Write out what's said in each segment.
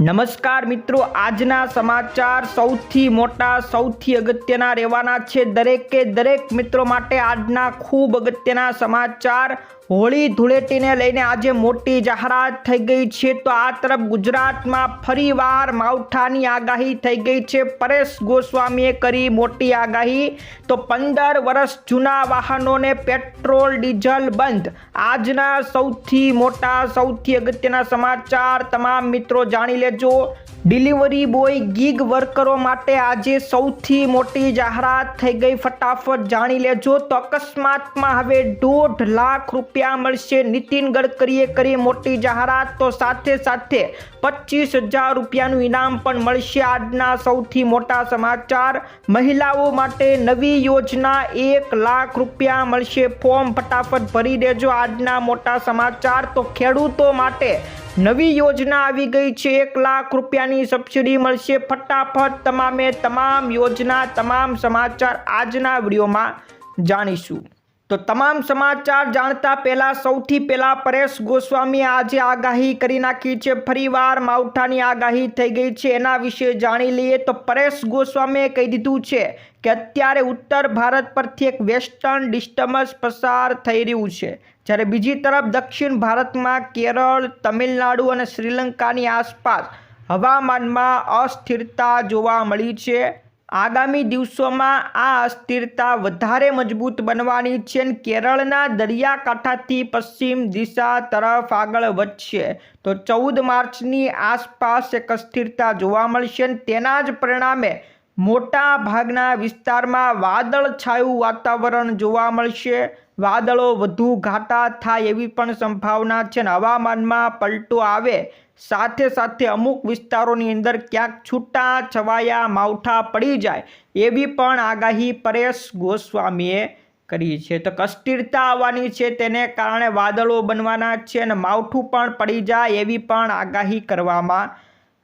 નમસ્કાર મિત્રો, આજના સમાચાર સૌથી મોટા, સૌથી અગત્યના રહેવાના છે દરેકે દરેક મિત્રો માટે આજના ખૂબ અગત્યના સમાચાર. હોળી ધૂળેટીને લઈને આજે મોટી જાહેરાત થઈ ગઈ છે. તો આ તરફ ગુજરાતમાં ફરીવાર માવઠાની આગાહી થઈ ગઈ છે. પરેશ ગોસ્વામીએ કરી મોટી આગાહી. તો પંદર વર્ષ જૂના વાહનોને પેટ્રોલ, ડીઝલ બંધ. આજના સૌથી મોટા, સૌથી અગત્યના સમાચાર તમામ મિત્રો જાણી લેજો. ડિલિવરી બોય, ગીગ વર્કરો માટે આજે સૌથી મોટી જાહેરાત થઈ ગઈ. ફટાફટ જાણી લેજો. તો અકસ્માતમાં હવે દોઢ લાખ રૂપિયા મળશે. નીતિન ગડકરીએ કરી મોટી જાહેરાત. તો સાથે સાથે પચીસ હજાર રૂપિયાનું ઇનામ પણ મળશે. આજના સૌથી મોટા સમાચાર. મહિલાઓ માટે નવી યોજના એક લાખ રૂપિયા મળશે. ફોર્મ ફટાફટ ભરી દેજો. આજના મોટા સમાચાર. તો ખેડૂતો માટે નવી યોજના આવી ગઈ છે. એક લાખ રૂપિયાની સબસિડી મળશે. ફટાફટ તમામે તમામ યોજના, તમામ સમાચાર આજના વિડીયોમાં જાણીશું. તો તમામ સમાચાર જાણતા પહેલાં સૌથી પહેલાં પરેશ ગોસ્વામીએ આજે આગાહી કરી નાખી છે. ફરીવાર માવઠાની આગાહી થઈ ગઈ છે. એના વિશે જાણી લઈએ તો પરેશ ગોસ્વામીએ કહી દીધું છે કે અત્યારે ઉત્તર ભારત પરથી એક વેસ્ટર્ન ડિસ્ટર્બન્સ પસાર થઈ રહ્યું છે. જ્યારે બીજી તરફ દક્ષિણ ભારતમાં કેરળ, તમિલનાડુ અને શ્રીલંકાની આસપાસ હવામાનમાં અસ્થિરતા જોવા મળી છે. આગામી દિવસોમાં આ અસ્થિરતા વધારે મજબૂત બનવાની છે અને કેરળના દરિયાકાંઠાથી પશ્ચિમ દિશા તરફ આગળ વધશે. તો ચૌદ માર્ચની આસપાસ એક અસ્થિરતા જોવા મળશે અને તેના જ પરિણામે મોટા ભાગના વિસ્તારમાં વાદળછાયું વાતાવરણ જોવા મળશે. વાદળો વધુ ઘાટા થાય એવી પણ સંભાવના છે અને હવામાનમાં પલટો આવે સાથે સાથે અમુક વિસ્તારોની અંદર ક્યાંક છૂટા છવાયા માવઠા પડી જાય એવી પણ આગાહી પરેશ ગોસ્વામીએ કરી છે. તો અસ્થિરતા આવવાની છે, તેને કારણે વાદળો બનવાના છે અને માવઠું પણ પડી જાય એવી પણ આગાહી કરવામાં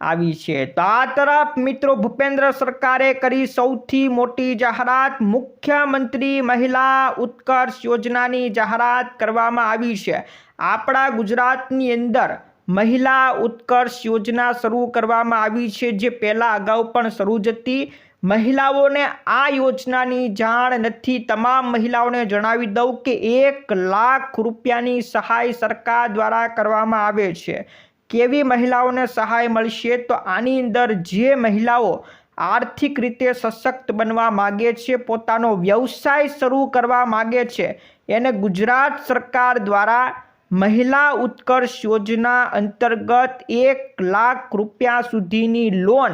આવી છે. તો આ તરફ મિત્રો ભૂપેન્દ્ર સરકારે કરી સૌથી મોટી જાહેરાત, મુખ્યમંત્રી મહિલા ઉત્કર્ષ યોજનાની જાહેરાત કરવામાં આવી છે. આપણા ગુજરાતની અંદર મહિલા ઉત્કર્ષ યોજના શરૂ કરવામાં આવી છે, જે પહેલાં અગાઉ પણ શરૂ જ હતી. મહિલાઓને આ યોજનાની જાણ નથી. તમામ મહિલાઓને જણાવી દઉં કે એક લાખ રૂપિયાની સહાય સરકાર દ્વારા કરવામાં આવે છે. કેવી મહિલાઓને સહાય મળશે? તો આની અંદર જે મહિલાઓ આર્થિક રીતે સશક્ત બનવા માગે છે, પોતાનો વ્યવસાય શરૂ કરવા માગે છે, એને ગુજરાત સરકાર દ્વારા મહિલા ઉત્કર્ષ યોજના અંતર્ગત એક લાખ રૂપિયા સુધીની લોન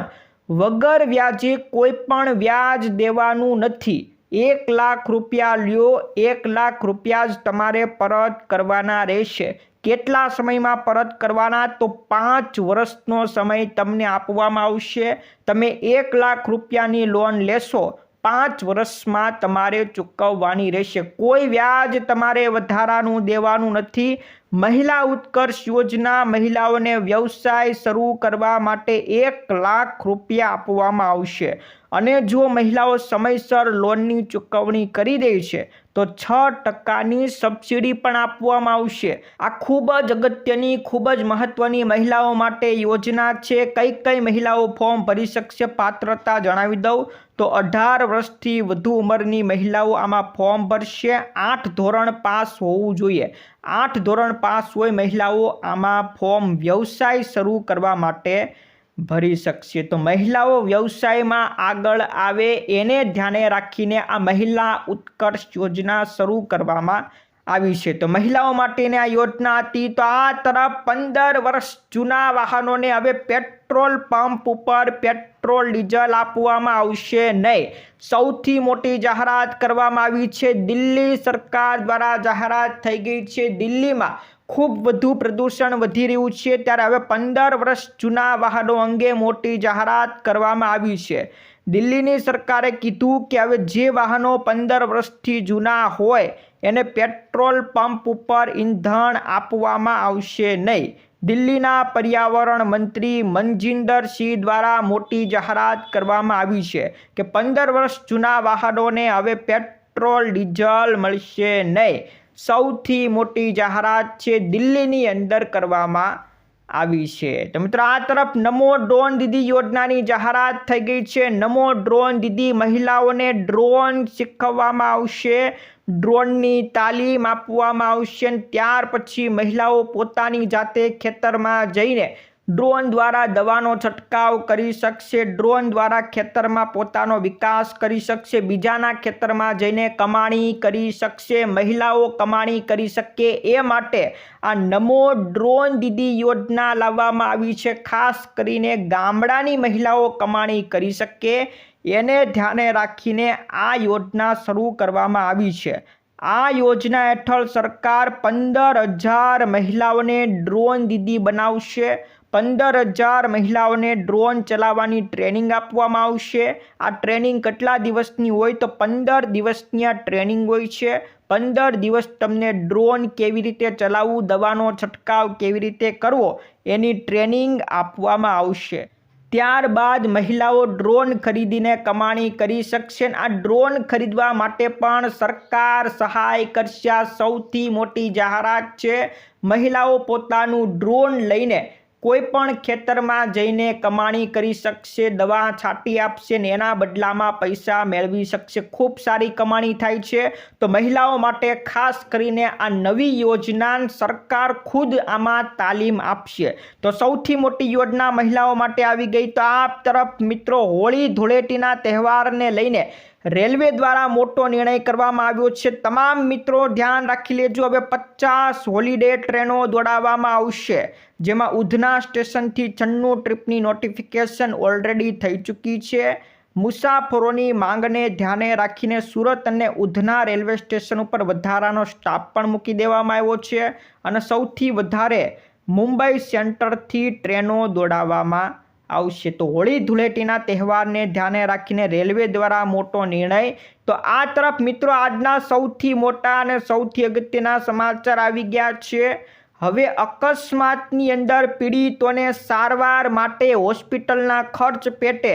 વગર વ્યાજે કોઈ પણ વ્યાજ દેવાનું નથી. એક લાખ રૂપિયા લ્યો, એક લાખ રૂપિયા જ તમારે પરત કરવાના રહેશે. કેટલા સમયમાં પરત કરવાના? તો પાંચ વર્ષનો સમય તમને આપવામાં આવશે. તમે એક લાખ રૂપિયાની લોન લેશો. પાંચ વર્ષમાં તમારે ચૂકવવાની રહેશે. કોઈ વ્યાજ તમારે વધારાનું દેવાનું નથી. મહિલા ઉત્કર્ષ યોજના મહિલાઓને વ્યવસાય શરૂ કરવા માટે એક લાખ રૂપિયા આપવામાં આવશે. અને જો મહિલાઓ સમયસર લોનની ચૂકવણી કરી દે છે, તો છ ટકાની સબસિડી પણ આપવામાં આવશે. આ ખૂબ જ અગત્યની, ખૂબ જ મહત્ત્વની મહિલાઓ માટે યોજના છે. કઈ કઈ મહિલાઓ ફોર્મ ભરી શકશે પાત્રતા જણાવી દઉં. તો અઢાર વર્ષથી વધુ ઉંમરની મહિલાઓ આમાં ફોર્મ ભરશે. આઠ ધોરણ પાસ હોવું જોઈએ. આઠ ધોરણ પાસ હોય મહિલાઓ આમાં ફોર્મ વ્યવસાય શરૂ કરવા માટે ભરી શકશે. તો મહિલાઓ વ્યવસાયમાં આગળ આવે એને ધ્યાને રાખીને આ મહિલા ઉત્કર્ષ યોજના શરૂ કરવામાં આવી છે. તો મહિલાઓ માટેની આ યોજના હતી તો આ તરફ પંદર વર્ષ જૂના વાહનોને હવે પેટ્રોલ પંપ ઉપર પેટ્રોલ ડીઝલ આપવામાં આવશે નહીં. સૌથી મોટી જાહેરાત કરવામાં આવી છે. દિલ્હી સરકાર દ્વારા જાહેરાત થઈ ગઈ છે. દિલ્હીમાં ખૂબ વધુ પ્રદૂષણ વધી રહ્યું છે ત્યારે હવે પંદર વર્ષ જૂના વાહનો અંગે મોટી જાહેરાત કરવામાં આવી છે. દિલ્હીની સરકારે કીધું કે હવે જે વાહનો પંદર વર્ષથી જૂના હોય એને પેટ્રોલ પંપ ઉપર ઈંધણ આપવામાં આવશે નહીં. દિલ્હીના પર્યાવરણ મંત્રી મનજિંદર સિંહ દ્વારા મોટી જાહેરાત કરવામાં આવી છે કે પંદર વર્ષ જૂના વાહનોને હવે પેટ્રોલ ડીઝલ મળશે નહીં. સૌથી મોટી જાહેરાત છે દિલ્હીની અંદર કરવામાં આવી છે. તો મિત્રો, આ તરફ નમો ડ્રોન દીદી યોજનાની જાહેરાત થઈ ગઈ છે. નમો ડ્રોન દીદી મહિલાઓને ડ્રોન શીખવવામાં આવશે, ડ્રોનની તાલીમ આપવામાં આવશે ત્યાર પછી મહિલાઓ પોતાની જાતે ખેતરમાં જઈને ડ્રોન દ્વારા દવાનો છંટકાવ કરી શકશે, ડ્રોન દ્વારા ખેતરમાં પોતાનો વિકાસ કરી શકશે, બીજાના ખેતરમાં જઈને કમાણી કરી શકશે, મહિલાઓ કમાણી કરી શકે. એ માટે આ નમો ડ્રોન દીદી યોજના લાવવામાં આવી છે. ખાસ કરીને ગામડાની મહિલાઓ કમાણી કરી શકે. એને ધ્યાને રાખીને આ યોજના શરૂ કરવામાં આવી છે. આ યોજના હેઠળ સરકાર પંદર હજાર મહિલાઓને ડ્રોન દીદી બનાવશે. પંદર હજાર મહિલાઓને ડ્રોન ચલાવવાની ટ્રેનિંગ આપવામાં આવશે. આ ટ્રેનિંગ કેટલા દિવસની હોય તો પંદર દિવસની આ ટ્રેનિંગ હોય છે. પંદર દિવસ તમને ડ્રોન કેવી રીતે ચલાવવું, દવાનો છંટકાવ કેવી રીતે કરવો, એની ટ્રેનિંગ આપવામાં આવશે. ત્યારબાદ મહિલાઓ ડ્રોન ખરીદીને કમાણી કરી શકશે. આ ડ્રોન ખરીદવા માટે પણ સરકાર સહાય કરશે. સૌથી મોટી જાહેરાત છે. મહિલાઓ પોતાનું ડ્રોન લઈને કોઈ પણ ખેતરમાં જઈને કમાણી કરી શકશે, દવા છાંટી આપશે ને એના બદલામાં પૈસા મેળવી શકશે. ખૂબ સારી કમાણી થાય છે. તો મહિલાઓ માટે ખાસ કરીને આ નવી યોજના સરકાર ખુદ આમાં તાલીમ આપશે. તો સૌથી મોટી યોજના મહિલાઓ માટે આવી ગઈ. તો આ તરફ મિત્રો હોળી ધૂળેટીના તહેવારને લઈને રેલવે દ્વારા મોટો નિર્ણય કરવામાં આવ્યો છે. તમામ મિત્રો ધ્યાન રાખી લેજો. હવે પચાસ હોલિડે ટ્રેનો દોડાવવામાં આવશે. જેમાં ઉધના સ્ટેશનથી છન્નું ટ્રીપની નોટિફિકેશન ઓલરેડી થઈ ચૂકી છે. મુસાફરોની માંગને ધ્યાને રાખીને સુરત અને ઉધના રેલવે સ્ટેશન ઉપર વધારાનો સ્ટાફ પણ મૂકી દેવામાં આવ્યો છે. અને સૌથી વધારે મુંબઈ સેન્ટરથી ટ્રેનો દોડાવવામાં આવશે. તો હોળી ધૂળેટીના તહેવારને ધ્યાને રાખીને રેલવે દ્વારા મોટો નિર્ણય. તો આ તરફ મિત્રો આજના સૌથી મોટા અને સૌથી અગત્યના સમાચાર આવી ગયા છે. હવે અકસ્માતની અંદર પીડિતોને સારવાર માટે હોસ્પિટલના ખર્ચ પેટે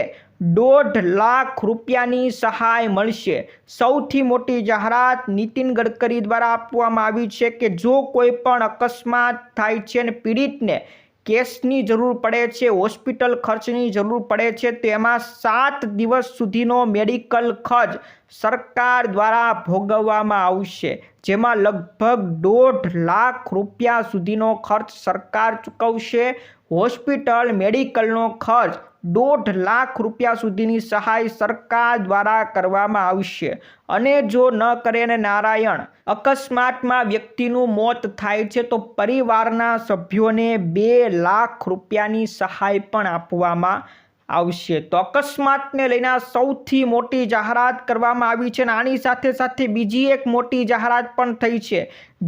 દોઢ લાખ રૂપિયાની સહાય મળશે. સૌથી મોટી જાહેરાત નીતિન ગડકરી દ્વારા આપવામાં આવી છે કે જો કોઈ પણ અકસ્માત થાય છે અને પીડિતને કેસની જરૂર પડે છે, હોસ્પિટલ ખર્ચની જરૂર પડે છે, તેમાં સાત દિવસ સુધીનો મેડિકલ ખર્ચ સરકાર દ્વારા ભોગવવામાં આવશે. જેમાં લગભગ દોઢ લાખ રૂપિયા સુધીનો ખર્ચ સરકાર ચૂકવશે. હોસ્પિટલ, મેડિકલનો ખર્ચ દોઢ લાખ રૂપિયા સુધીની સહાય સરકાર દ્વારા કરવામાં આવશે. અને જો ન કરે ને નારાયણ, અકસ્માતમાં વ્યક્તિનું મોત થાય છે તો પરિવારના સભ્યોને બે લાખ રૂપિયાની સહાય પણ આપવામાં આવશે. તો અકસ્માતને લઈને સૌથી મોટી જાહેરાત કરવામાં આવી છે અને આની સાથે સાથે બીજી એક મોટી જાહેરાત પણ થઈ છે.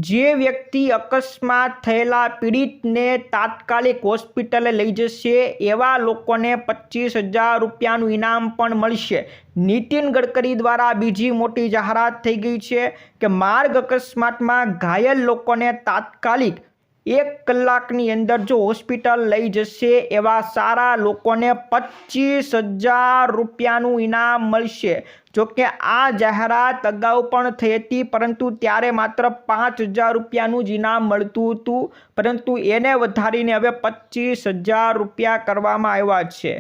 જે વ્યક્તિ અકસ્માત થયેલા પીડિતને તાત્કાલિક હોસ્પિટલે લઈ જશે, એવા લોકોને પચીસ હજાર રૂપિયાનું ઇનામ પણ મળશે. નીતિન ગડકરી દ્વારા બીજી મોટી જાહેરાત થઈ ગઈ છે કે માર્ગ અકસ્માતમાં ઘાયલ લોકોને તાત્કાલિક એક કલાકની અંદર જો હોસ્પિટલ લઈ જશે, એવા સારા લોકોને પચીસ હજાર રૂપિયાનું ઇનામ મળશે. જોકે આ જાહેરાત અગાઉ પણ થઈ હતી, પરંતુ ત્યારે માત્ર પાંચ હજાર રૂપિયાનું જ ઇનામ મળતું હતું. પરંતુ એને વધારીને હવે પચીસ હજાર રૂપિયા કરવામાં આવ્યા છે.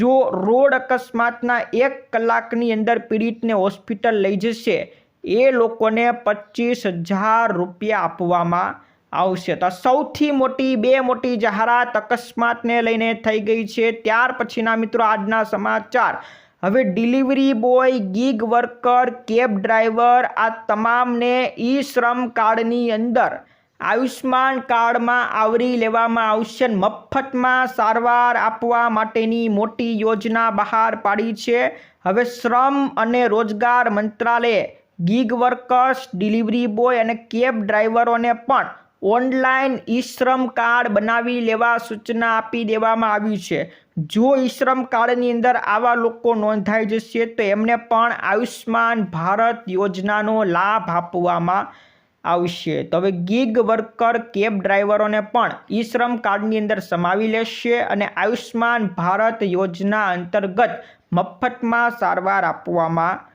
જો રોડ અકસ્માતના એક કલાકની અંદર પીડિતને હોસ્પિટલ લઈ જશે, એ લોકોને પચીસ હજાર રૂપિયા આપવામાં આવશે. તો સૌથી મોટી, બે મોટી જાહેરાત અકસ્માતને લઈને થઈ ગઈ છે. ત્યાર પછીના મિત્રો આજના સમાચાર. હવે delivery boy, gig worker, cab driver, આ તમામને ઈ શ્રમ કાર્ડની અંદર આયુષ્માન કાર્ડમાં આવરી લેવામાં આવશે મફતમાં સારવાર આપવા માટેની મોટી યોજના બહાર પાડી છે. હવે શ્રમ અને રોજગાર મંત્રાલયે, ગીગ વર્કર્સ, ડિલિવરી બોય અને કેબ ડ્રાઈવરોને પણ ઓનલાઈન ઈશ્રમ કાર્ડ બનાવી લેવા સૂચના આપી દેવામાં આવી છે. જો ઈશ્રમ કાર્ડની અંદર આવા લોકો નોંધાઈ જશે, તો એમને પણ આયુષ્માન ભારત યોજનાનો લાભ આપવામાં આવશે. તો હવે ગીગ વર્કર કેબ ડ્રાઈવરોને પણ ઈશ્રમ કાર્ડની અંદર સમાવી લેશે અને આયુષ્માન ભારત યોજના અંતર્ગત મફતમાં સારવાર આપવામાં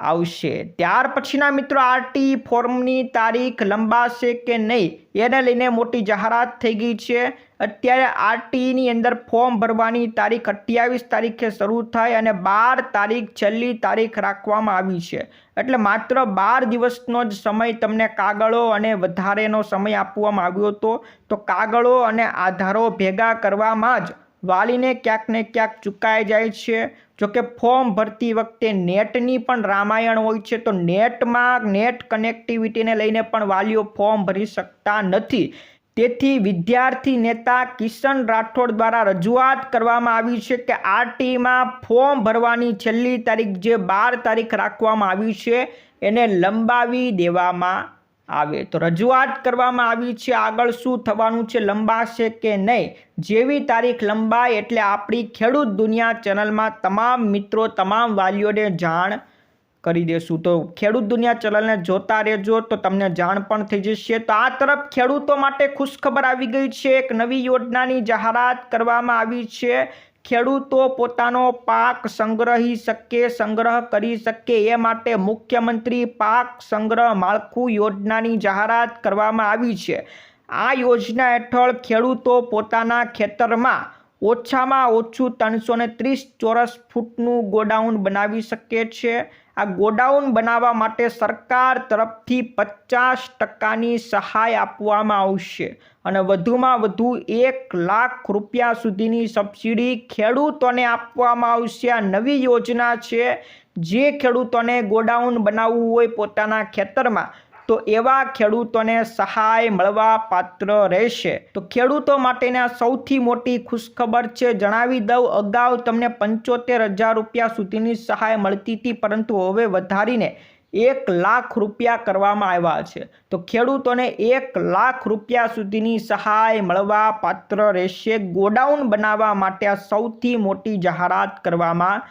આવશે. ત્યાર પછીના મિત્રો, આરટી ફોર્મની તારીખ લંબાશે કે નહીં, એને લઈને મોટી જાહેરાત થઈ ગઈ છે. અત્યારે આરટીની અંદર ફોર્મ ભરવાની તારીખ અઠ્યાવીસ તારીખે શરૂ થાય અને બાર તારીખ છેલ્લી તારીખ રાખવામાં આવી છે. એટલે માત્ર બાર દિવસનો જ સમય તમને કાગળો અને વધારેનો સમય આપવામાં આવ્યો હતો. તો કાગળો અને આધારો ભેગા કરવામાં જ વાલીને ક્યાંક ને ક્યાંક ચૂકાઈ જાય છે. જોકે ફોર્મ ભરતી વખતે નેટની પણ રામાયણ હોય છે, તો નેટમાં નેટ કનેક્ટિવિટીને લઈને પણ વાલીઓ ફોર્મ ભરી શકતા નથી. તેથી વિદ્યાર્થી નેતા કિશન રાઠોડ દ્વારા રજૂઆત કરવામાં આવી છે કે આરટીમાં ફોર્મ ભરવાની છેલ્લી તારીખ જે બાર તારીખ રાખવામાં આવી છે, એને લંબાવી દેવામાં આવે. તો રજૂઆત કરવામાં આવી છે આગળ શું થવાનું છે, લંબાશે કે નહીં? જેવી તારીખ લંબાય એટલે આપણી ખેડૂત દુનિયા ચેનલમાં તમામ મિત્રો, તમામ વાલીઓને જાણ કરી દેશું. તો ખેડૂત દુનિયા ચેનલને જોતા રહેજો તો તમને જાણ પણ થઈ જશે. તો આ તરફ ખેડૂતો માટે ખુશખબર આવી ગઈ છે. એક નવી યોજનાની જાહેરાત કરવામાં આવી છે. ખેડૂતો પોતાનો પાક સંગ્રહી શકે, સંગ્રહ કરી શકે. એ માટે મુખ્યમંત્રી પાક સંગ્રહ માળખું યોજનાની જાહેરાત કરવામાં આવી છે. આ યોજના હેઠળ ખેડૂતો પોતાના ખેતરમાં ઓછામાં ઓછું ત્રણસો ને ત્રીસ ચોરસ ફૂટનું ગોડાઉન બનાવી શકે છે. આ ગોડાઉન બનાવવા માટે સરકાર તરફથી પચાસ ટકાની સહાય આપવામાં આવશે. અને વધુમાં વધુ એક લાખ રૂપિયા સુધીની સબસિડી ખેડૂતોને આપવામાં આવશે. આ નવી યોજના છે. જે ખેડૂતોને ગોડાઉન બનાવવું હોય પોતાના ખેતરમાં, તો એવા ખેડૂતોને સહાય મળવા પાત્ર રહેશે. તો ખેડૂતો માટેના સૌથી મોટી ખુશખબર છે. જણાવી દઉં, અગાઉ તમને પંચોતેર હજાર રૂપિયા સુધીની સહાય મળતી હતી, પરંતુ હવે વધારીને એક લાખ રૂપિયા કરવામાં આવ્યા છે. તો ખેડૂતોને એક લાખ રૂપિયા સુધીની સહાય મળવા પાત્ર રહેશે ગોડાઉન બનાવવા માટે સૌથી મોટી જાહેરાત કરવામાં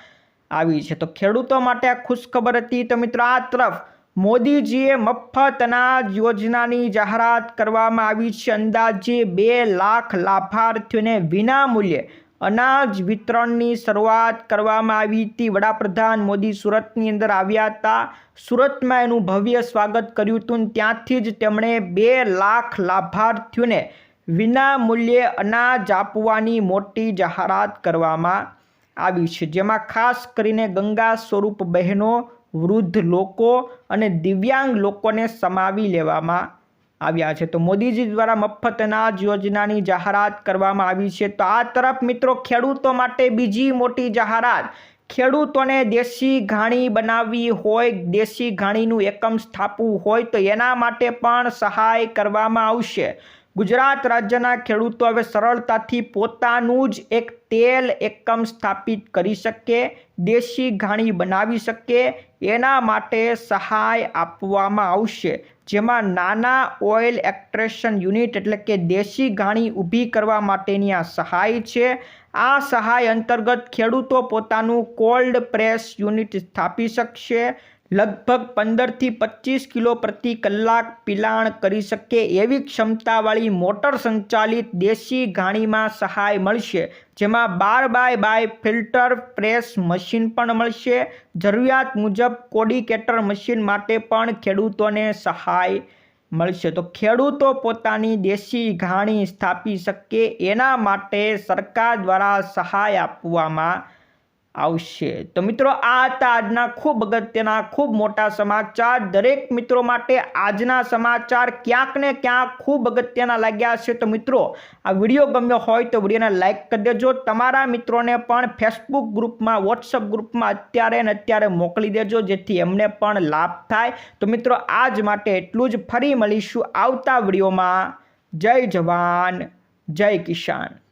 આવી છે. તો ખેડૂતો માટે આ ખુશખબર હતી. તો મિત્રો આ તરફ મોદીજીએ મફત અનાજ યોજનાની જાહેરાત કરવામાં આવી છે. અંદાજે બે લાખ લાભાર્થીઓને વિના મૂલ્યે અનાજ વિતરણની શરૂઆત કરવામાં આવી હતી. વડાપ્રધાન મોદી સુરતની અંદર આવ્યા હતા. સુરતમાં એનું ભવ્ય સ્વાગત કર્યું હતું ત્યાંથી જ તેમણે બે લાખ લાભાર્થીઓને વિના મૂલ્યે અનાજ આપવાની મોટી જાહેરાત કરવામાં આવી છે. જેમાં ખાસ કરીને ગંગા સ્વરૂપ બહેનો, વૃદ્ધ લોકો અને દિવ્યાંગ લોકોને સમાવી લેવામાં આવ્યા છે. તો મોદીજી દ્વારા મફત અનાજ યોજનાની જાહેરાત કરવામાં આવી છે. તો આ તરફ મિત્રો ખેડૂતો માટે બીજી મોટી જાહેરાત. ખેડૂતોને દેશી ઘાણી બનાવવી હોય, દેશી ઘાણીનું એકમ સ્થાપવું હોય તો એના માટે પણ સહાય કરવામાં આવશે. ગુજરાત રાજ્યના ખેડૂતો હવે સરળતાથી પોતાનું જ એક તેલ એકમ સ્થાપિત કરી શકે, દેશી ઘાણી બનાવી શકે, એના માટે સહાય આપવામાં આવશે. જેમાં નાના ઓઇલ એક્ટ્રેશન યુનિટ એટલે કે દેશી ઘાણી ઊભી કરવા માટેની આ સહાય છે. આ સહાય અંતર્ગત ખેડૂતો પોતાનું કોલ્ડ પ્રેસ યુનિટ સ્થાપી શકશે. લગભગ પંદરથી પચીસ કિલો પ્રતિ કલાક પિલાણ કરી શકે એવી ક્ષમતાવાળી મોટર સંચાલિત દેશી ઘાણીમાં સહાય મળશે, જેમાં બાર by by filter press machine પણ મળશે. જરૂરિયાત મુજબ કોડિકેટર મશીન માટે પણ ખેડૂતોને સહાય મળશે. તો ખેડૂતો પોતાની દેશી ઘાણી સ્થાપી શકે એના માટે સરકાર દ્વારા સહાય આપવામાં આવશે. તો મિત્રો, આ હતા આજના ખૂબ અગત્યના, ખૂબ મોટા સમાચાર. દરેક મિત્રો માટે આજના સમાચાર ક્યાંક ને ક્યાંક ખૂબ અગત્યના લાગ્યા છે તો મિત્રો, આ વીડિયો ગમ્યો હોય તો વિડીયોને લાઇક કરી દેજો. તમારા મિત્રોને પણ ફેસબુક ગ્રુપમાં વોટ્સઅપ ગ્રુપમાં અત્યારે ને અત્યારે મોકલી દેજો, જેથી એમને પણ લાભ થાય. તો મિત્રો, આજ માટે એટલું જ. ફરી મળીશું આવતા વિડીયોમાં. જય જવાન, જય કિસાન.